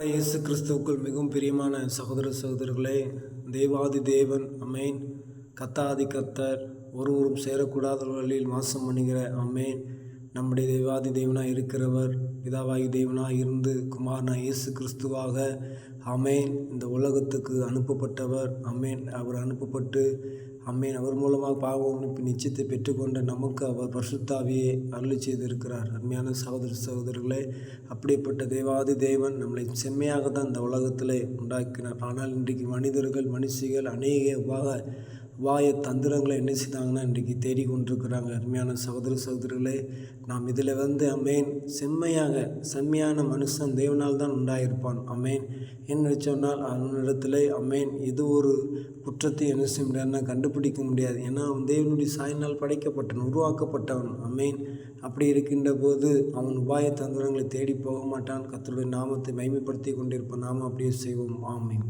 இயேசு கிறிஸ்துவுக்குள் மிகவும் பிரியமான சகோதர சகோதரர்களே தேவாதி தேவன் அமேன் கத்தாதி கத்தர் ஒருவரும் சேரக்கூடாதவர்களில் மாசம் பண்ணுகிற அமேன் நம்முடைய தெய்வாதி தேவனாக இருக்கிறவர் பிதாவாகி தேவனாக இருந்து குமாரனாக இயேசு கிறிஸ்துவாக. அமேன் இந்த உலகத்துக்கு அனுப்பப்பட்டவர் அமேன் அவர் அனுப்பப்பட்டு அம்மேன் அவர் மூலமாக பாவ நிச்சயத்தை பெற்றுக்கொண்ட நமக்கு அவர் பரிசுத்தாவியை அருள் செய்திருக்கிறார். அருமையான சகோதர சகோதரர்களே அப்படிப்பட்ட தேவாதி தேவன் நம்மளை செம்மையாக தான் இந்த உலகத்தில் உண்டாக்கினார். ஆனால் இன்றைக்கு மனிதர்கள் மனுஷிகள் அநேகமாக வாய தந்திரங்களை என்ன செய்தாங்கன்னா இன்றைக்கி தேடிக்கொண்டிருக்கிறாங்க. அருமையான சகோதர சகோதரிகளே நாம் இதில் வந்து அமேன் செம்மையாக செம்மையான மனுஷன் தேவனால் தான் உண்டாயிருப்பான். அமேன். என்ன சொன்னால் அவனிடத்தில் அமேன் இது ஒரு குற்றத்தை என்ன செய்ய முடியாதுன்னா கண்டுபிடிக்க முடியாது. ஏன்னா அவன் தேவனுடைய சாயினால் படைக்கப்பட்டவன் உருவாக்கப்பட்டவன். அமேன். அப்படி இருக்கின்ற போது அவன் உபாய தந்திரங்களை தேடி போக மாட்டான். கத்தருடைய நாமத்தை மைமைப்படுத்தி கொண்டிருப்பான். நாம் அப்படியே செய்வோம். ஆமேன்.